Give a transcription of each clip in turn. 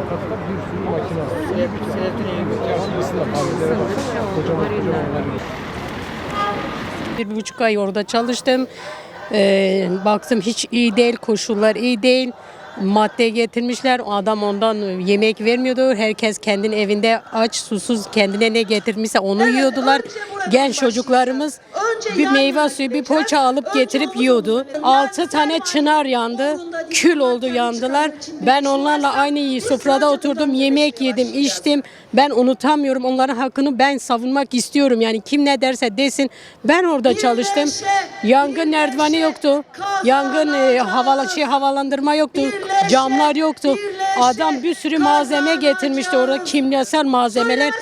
katılan bir sürü makine var. Aslında. Kocaman kocaman. Bir buçuk ay orada çalıştım. Ee, baktım hiç iyi değil, koşullar iyi değil. Madde getirmişler. O adam ondan yemek vermiyordu. Herkes kendinin evinde aç, susuz kendine ne getirmişse onu yiyordular. Genç çocuklarımız bir meyve suyu, bir poğaça alıp getirip yiyordu. Altı tane çınar yandı. Kül oldu yandılar. Ben onlarla aynı sofrada oturdum. Yemek yedim, içtim. Ben unutamıyorum. Onların hakkını ben savunmak istiyorum. Yani kim ne derse desin. Ben orada çalıştım. Yangın merdiveni yoktu. Yangın e, havala, şey, havalandırma yoktu. Camlar yoktu. Adam bir sürü malzeme getirmişti orada kimyasal malzemeler.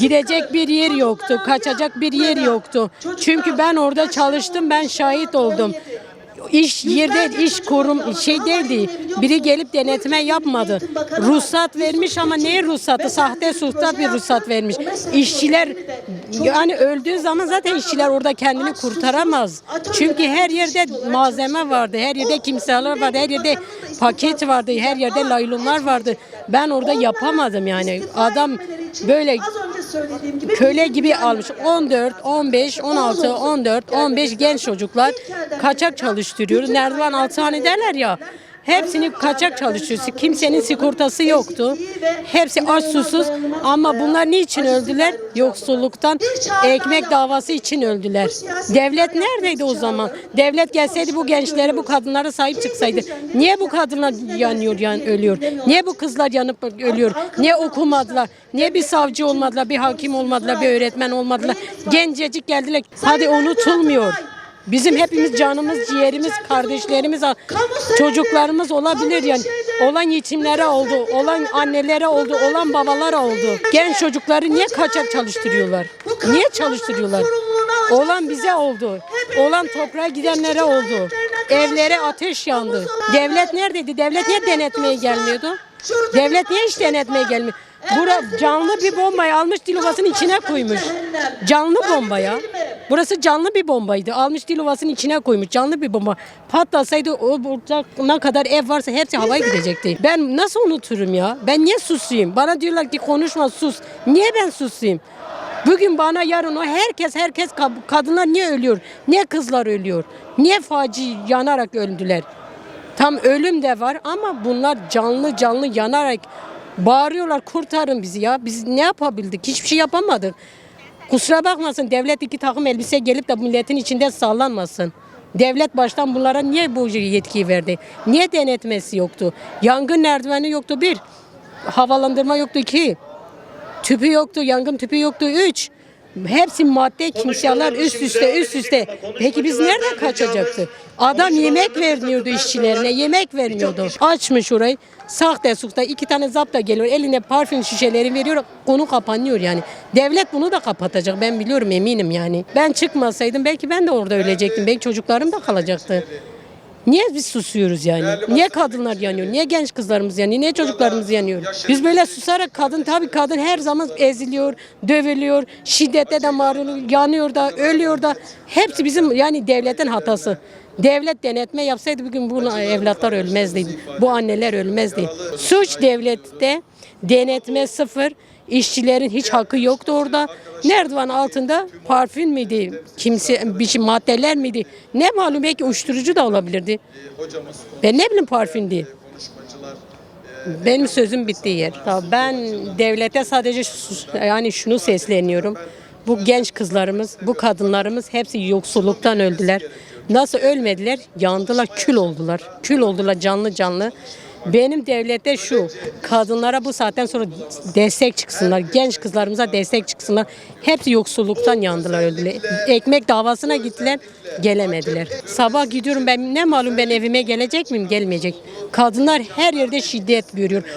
Gidecek bir yer yoktu. Kaçacak bir yer yoktu. Çünkü ben orada çalıştım. Ben şahit oldum. İş yerde iş kurum şey değildi. Biri gelip denetme yapmadı. Ruhsat vermiş ama ne ruhsatı? Sahte suhta bir ruhsat vermiş. İşçiler yani öldüğü zaman zaten işçiler orada kendini kurtaramaz. Çünkü her yerde malzeme vardı. Her yerde kimseler vardı. Her yerde paket vardı. Her yerde laylonlar vardı. Ben orada yapamadım yani. Adam böyle söylediğim gibi köle gibi almış. 14, 15, 16, 14, 15 genç çocuklar kaçak çalıştırıyoruz. Nerdivan altı hane derler ya. Hepsini kaçak çalıştırıyoruz. Kimsenin sigortası yoktu. Hepsi aç susuz ama bunlar niçin öldüler? Yoksulluktan ekmek davası için öldüler. Devlet neredeydi o zaman? Devlet gelseydi bu gençlere, bu kadınlara sahip çıksaydı. Niye bu kadınlar yanıyor, yan ölüyor? Niye bu kızlar yanıp ölüyor? Niye okumadılar? Niye bir savcı olmadılar, bir hakim olmadılar, bir öğretmen olmadılar? Gencecik geldiler. Hadi unutulmuyor. Bizim hepimiz canımız, ciğerimiz, kardeşlerimiz, çocuklarımız olabilir yani. Olan yetimlere oldu, olan annelere oldu, olan babalara oldu. Genç çocukları niye kaçak çalıştırıyorlar? Niye çalıştırıyorlar? Olan bize oldu. Olan toprağa gidenlere oldu. Evlere ateş yandı. Devlet neredeydi? Devlet niye denetmeye gelmiyordu? Devlet niye hiç denetmeye gelmiyor? Bura canlı bir bombayı almış Dilovası'nın içine koymuş. Canlı bomba ya. Burası canlı bir bombaydı. Almış Dilovası'nın içine koymuş. Canlı bir bomba. Patlasaydı o burada ne kadar ev varsa hepsi havaya gidecekti. Ben nasıl unuturum ya? Ben niye susayım? Bana diyorlar ki konuşma sus. Niye ben susayım? Bugün bana yarın o herkes herkes ka- kadınlar niye ölüyor? Niye kızlar ölüyor? Niye faci yanarak öldüler? Tam ölüm de var ama bunlar canlı canlı yanarak bağırıyorlar kurtarın bizi ya. Biz ne yapabildik? Hiçbir şey yapamadık. Kusura bakmasın devlet iki takım elbise gelip de milletin içinde sallanmasın. Devlet baştan bunlara niye bu yetkiyi verdi? Niye denetmesi yoktu? Yangın merdiveni yoktu bir. Havalandırma yoktu iki. Tüpü yoktu, yangın tüpü yoktu. Üç. Hepsi madde kimyasalar üst üste üst üste. Peki biz nereden kaçacaktık? Adam yemek vermiyordu işçilerine, yemek vermiyordu. Açmış orayı. Sahte sukta iki tane zapta geliyor. Eline parfüm şişeleri veriyor. Konu kapanıyor yani. Devlet bunu da kapatacak. Ben biliyorum eminim yani. Ben çıkmasaydım belki ben de orada ölecektim. Belki çocuklarım da kalacaktı. Niye biz susuyoruz yani? Niye kadınlar yanıyor? Niye genç kızlarımız yanıyor? Niye çocuklarımız yanıyor? Biz böyle susarak kadın tabii kadın her zaman eziliyor, dövülüyor, şiddete de maruz yanıyor da, ölüyor da. Hepsi bizim yani devletin hatası. Devlet denetme yapsaydı bugün bu evlatlar ölmezdi. Bu anneler ölmezdi. Suç devlette denetme sıfır. İşçilerin hiç hakkı yoktu orada. Nerdivan altında parfüm miydi? Kimse bir şey maddeler miydi? Ne malum belki uyuşturucu da olabilirdi. Ben ne bileyim parfüm değil. Benim sözüm bittiği yer. Ben devlete sadece yani şunu sesleniyorum. Bu genç kızlarımız, bu kadınlarımız hepsi yoksulluktan öldüler. Nasıl ölmediler? Yandılar, kül oldular. Kül oldular canlı canlı. Benim devlette şu, kadınlara bu saatten sonra destek çıksınlar, genç kızlarımıza destek çıksınlar. Hepsi yoksulluktan yandılar, öldüler. Ekmek davasına gittiler, gelemediler. Sabah gidiyorum ben ne malum ben evime gelecek miyim, gelmeyecek. Kadınlar her yerde şiddet görüyor.